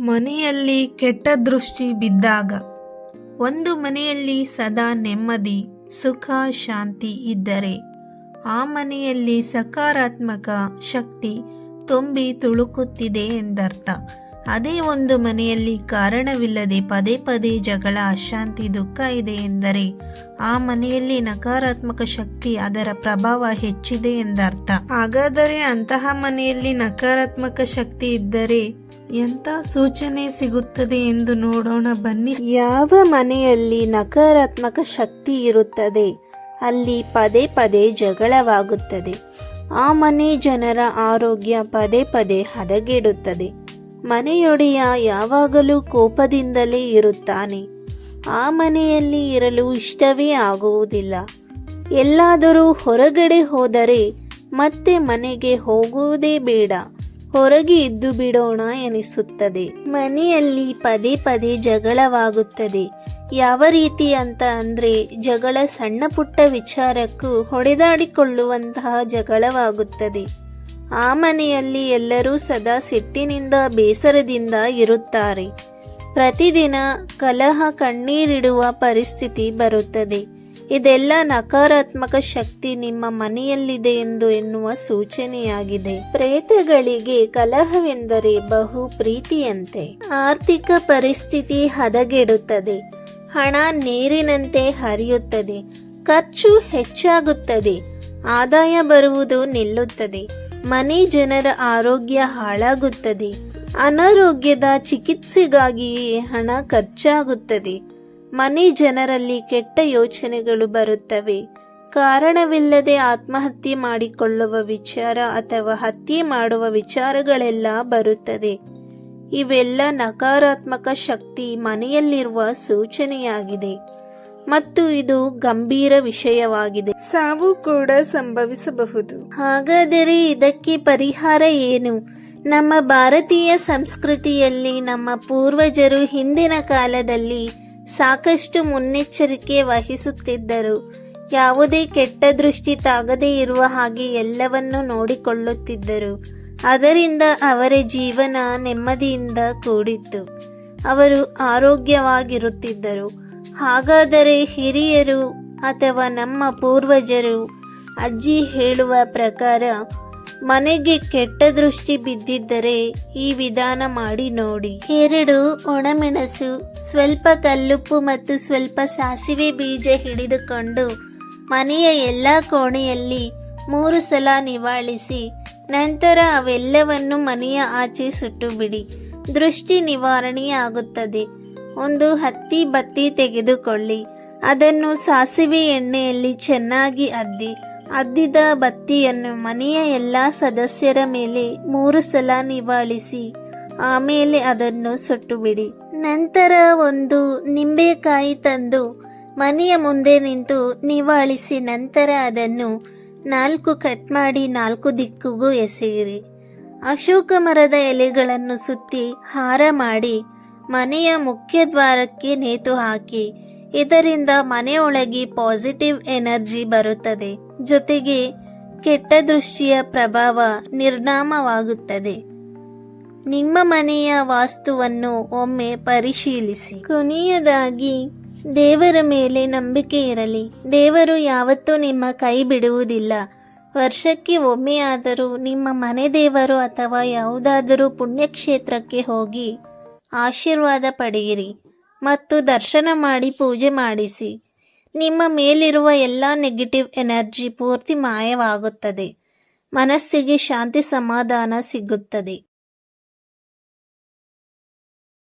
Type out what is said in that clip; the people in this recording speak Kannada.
ಮನೆಯಲ್ಲಿ ಕೆಟ್ಟ ದೃಷ್ಟಿ ಬಿದ್ದಾಗ, ಒಂದು ಮನೆಯಲ್ಲಿ ಸದಾ ನೆಮ್ಮದಿ, ಸುಖ, ಶಾಂತಿ ಇದ್ದರೆ, ಆ ಮನೆಯಲ್ಲಿ ಸಕಾರಾತ್ಮಕ ಶಕ್ತಿ ತುಂಬಿ ತುಳುಕುತ್ತಿದೆ ಎಂದರ್ಥ. ಅದೇ ಒಂದು ಮನೆಯಲ್ಲಿ ಕಾರಣವಿಲ್ಲದೆ ಪದೇ ಪದೇ ಜಗಳ, ಅಶಾಂತಿ, ದುಃಖ ಇದೆ ಎಂದರೆ, ಆ ಮನೆಯಲ್ಲಿ ನಕಾರಾತ್ಮಕ ಶಕ್ತಿ ಅದರ ಪ್ರಭಾವ ಹೆಚ್ಚಿದೆ ಎಂದರ್ಥ. ಹಾಗಾದರೆ ಅಂತಹ ಮನೆಯಲ್ಲಿ ನಕಾರಾತ್ಮಕ ಶಕ್ತಿ ಇದ್ದರೆ ಎಂಥ ಸೂಚನೆ ಸಿಗುತ್ತದೆ ಎಂದು ನೋಡೋಣ ಬನ್ನಿ. ಯಾವ ಮನೆಯಲ್ಲಿ ನಕಾರಾತ್ಮಕ ಶಕ್ತಿ ಇರುತ್ತದೆ, ಅಲ್ಲಿ ಪದೇ ಪದೇ ಜಗಳವಾಗುತ್ತದೆ. ಆ ಮನೆ ಜನರ ಆರೋಗ್ಯ ಪದೇ ಪದೇ ಹದಗೆಡುತ್ತದೆ. ಮನೆಯೊಡೆಯ ಯಾವಾಗಲೂ ಕೋಪದಿಂದಲೇ ಇರುತ್ತಾನೆ. ಆ ಮನೆಯಲ್ಲಿ ಇರಲು ಇಷ್ಟವೇ ಆಗುವುದಿಲ್ಲ. ಎಲ್ಲಾದರೂ ಹೊರಗಡೆ ಹೋದರೆ ಮತ್ತೆ ಮನೆಗೆ ಹೋಗುವುದೇ ಬೇಡ. ಹೊರಗೆ ಇದ್ದು ಬಿಡೋಣ ಎನಿಸುತ್ತದೆ. ಮನೆಯಲ್ಲಿ ಪದೇ ಪದೇ ಜಗಳವಾಗುತ್ತದೆ. ಯಾವ ರೀತಿ ಅಂತ ಅಂದ್ರೆ ಜಗಳ ಸಣ್ಣ ಪುಟ್ಟ ವಿಚಾರಕ್ಕೂ ಹೊಡೆದಾಡಿಕೊಳ್ಳುವಂತಹ ಜಗಳವಾಗುತ್ತದೆ. ಆ ಮನೆಯಲ್ಲಿ ಎಲ್ಲರೂ ಸದಾ ಸಿಟ್ಟಿನಿಂದ ಬೇಸರದಿಂದ ಇರುತ್ತಾರೆ. ಪ್ರತಿದಿನ ಕಲಹ ಕಣ್ಣೀರಿಡುವ ಪರಿಸ್ಥಿತಿ ಬರುತ್ತದೆ. ಇದೆಲ್ಲ ನಕಾರಾತ್ಮಕ ಶಕ್ತಿ ನಿಮ್ಮ ಮನೆಯಲ್ಲಿದೆ ಎಂದು ಎನ್ನುವ ಸೂಚನೆಯಾಗಿದೆ. ಪ್ರೇತಗಳಿಗೆ ಕಲಹವೆಂದರೆ ಬಹು ಪ್ರೀತಿಯಂತೆ. ಆರ್ಥಿಕ ಪರಿಸ್ಥಿತಿ ಹದಗೆಡುತ್ತದೆ. ಹಣ ನೀರಿನಂತೆ ಹರಿಯುತ್ತದೆ. ಖರ್ಚು ಹೆಚ್ಚಾಗುತ್ತದೆ. ಆದಾಯ ಬರುವುದು ನಿಲ್ಲುತ್ತದೆ. ಮನೆ ಜನರ ಆರೋಗ್ಯ ಹಾಳಾಗುತ್ತದೆ. ಅನಾರೋಗ್ಯದ ಚಿಕಿತ್ಸೆಗಾಗಿಯೇ ಹಣ ಖರ್ಚಾಗುತ್ತದೆ. ಮನೆ ಜನರಲ್ಲಿ ಕೆಟ್ಟ ಯೋಚನೆಗಳು ಬರುತ್ತವೆ. ಕಾರಣವಿಲ್ಲದೆ ಆತ್ಮಹತ್ಯೆ ಮಾಡಿಕೊಳ್ಳುವ ವಿಚಾರ ಅಥವಾ ಹತ್ಯೆ ಮಾಡುವ ವಿಚಾರಗಳೆಲ್ಲ ಬರುತ್ತದೆ. ಇವೆಲ್ಲ ನಕಾರಾತ್ಮಕ ಶಕ್ತಿ ಮನೆಯಲ್ಲಿರುವ ಸೂಚನೆಯಾಗಿದೆ. ಮತ್ತು ಇದು ಗಂಭೀರ ವಿಷಯವಾಗಿದೆ. ಸಾವು ಕೂಡ ಸಂಭವಿಸಬಹುದು. ಹಾಗಾದರೆ ಇದಕ್ಕೆ ಪರಿಹಾರ ಏನು? ನಮ್ಮ ಭಾರತೀಯ ಸಂಸ್ಕೃತಿಯಲ್ಲಿ ನಮ್ಮ ಪೂರ್ವಜರು ಹಿಂದಿನ ಕಾಲದಲ್ಲಿ ಸಾಕಷ್ಟು ಮುನ್ನೆಚ್ಚರಿಕೆ ವಹಿಸುತ್ತಿದ್ದರು. ಯಾವುದೇ ಕೆಟ್ಟ ದೃಷ್ಟಿ ತಾಗದೇ ಇರುವ ಹಾಗೆ ಎಲ್ಲವನ್ನೂ ನೋಡಿಕೊಳ್ಳುತ್ತಿದ್ದರು. ಅದರಿಂದ ಅವರ ಜೀವನ ನೆಮ್ಮದಿಯಿಂದ ಕೂಡಿತ್ತು. ಅವರು ಆರೋಗ್ಯವಾಗಿರುತ್ತಿದ್ದರು. ಹಾಗಾದರೆ ಹಿರಿಯರು ಅಥವಾ ನಮ್ಮ ಪೂರ್ವಜರು, ಅಜ್ಜಿ ಹೇಳುವ ಪ್ರಕಾರ ಮನೆಗೆ ಕೆಟ್ಟ ದೃಷ್ಟಿ ಬಿದ್ದಿದ್ದರೆ ಈ ವಿಧಾನ ಮಾಡಿ ನೋಡಿ. ಎರಡು, ಒಣಮೆಣಸು, ಸ್ವಲ್ಪ ಕಲ್ಲುಪ್ಪು ಮತ್ತು ಸ್ವಲ್ಪ ಸಾಸಿವೆ ಬೀಜ ಹಿಡಿದುಕೊಂಡು ಮನೆಯ ಎಲ್ಲ ಕೋಣೆಯಲ್ಲಿ ಮೂರು ಸಲ ನಿವಾಳಿಸಿ, ನಂತರ ಅವೆಲ್ಲವನ್ನು ಮನೆಯ ಆಚೆ ಸುಟ್ಟು ಬಿಡಿ ದೃಷ್ಟಿ ನಿವಾರಣೆಯಾಗುತ್ತದೆ ಒಂದು, ಹತ್ತಿ ಬತ್ತಿ ತೆಗೆದುಕೊಳ್ಳಿ. ಅದನ್ನು ಸಾಸಿವೆ ಎಣ್ಣೆಯಲ್ಲಿ ಚೆನ್ನಾಗಿ ಅದ್ದಿ. ಅದ್ದಿದ ಬತ್ತಿಯನ್ನು ಮನೆಯ ಎಲ್ಲ ಸದಸ್ಯರ ಮೇಲೆ ಮೂರು ಸಲ ನಿವಾಳಿಸಿ, ಆಮೇಲೆ ಅದನ್ನು ಸುಟ್ಟು ಬಿಡಿ ನಂತರ ಒಂದು ನಿಂಬೆಕಾಯಿ ತಂದು ಮನೆಯ ಮುಂದೆ ನಿಂತು ನಿವಾಳಿಸಿ, ನಂತರ ಅದನ್ನು ನಾಲ್ಕು ಕಟ್ ಮಾಡಿ ನಾಲ್ಕು ದಿಕ್ಕಿಗೂ ಎಸೆಯಿರಿ. ಅಶೋಕ ಮರದ ಎಲೆಗಳನ್ನು ಸುತ್ತಿ ಹಾರ ಮಾಡಿ ಮನೆಯ ಮುಖ್ಯ ದ್ವಾರಕ್ಕೆ ನೇತು ಹಾಕಿ, ಇದರಿಂದ ಮನೆಯೊಳಗೆ ಪಾಸಿಟಿವ್ ಎನರ್ಜಿ ಬರುತ್ತದೆ. ಜೊತೆಗೆ ಕೆಟ್ಟ ದೃಷ್ಟಿಯ ಪ್ರಭಾವ ನಿರ್ನಾಮವಾಗುತ್ತದೆ. ನಿಮ್ಮ ಮನೆಯ ವಾಸ್ತುವನ್ನು ಒಮ್ಮೆ ಪರಿಶೀಲಿಸಿ. ಕೊನೆಯದಾಗಿ, ದೇವರ ಮೇಲೆ ನಂಬಿಕೆ ಇರಲಿ. ದೇವರು ಯಾವತ್ತೂ ನಿಮ್ಮ ಕೈ ಬಿಡುವುದಿಲ್ಲ. ವರ್ಷಕ್ಕೆ ಒಮ್ಮೆಯಾದರೂ ನಿಮ್ಮ ಮನೆ ದೇವರು ಅಥವಾ ಯಾವುದಾದರೂ ಪುಣ್ಯಕ್ಷೇತ್ರಕ್ಕೆ ಹೋಗಿ ಆಶೀರ್ವಾದ ಪಡೆಯಿರಿ ಮತ್ತು ದರ್ಶನ ಮಾಡಿ ಪೂಜೆ ಮಾಡಿಸಿ. ನಿಮ್ಮ ಮೇಲಿರುವ ಎಲ್ಲ ನೆಗೆಟಿವ್ ಎನರ್ಜಿ ಪೂರ್ತಿ ಮಾಯವಾಗುತ್ತದೆ. ಮನಸ್ಸಿಗೆ ಶಾಂತಿ ಸಮಾಧಾನ ಸಿಗುತ್ತದೆ.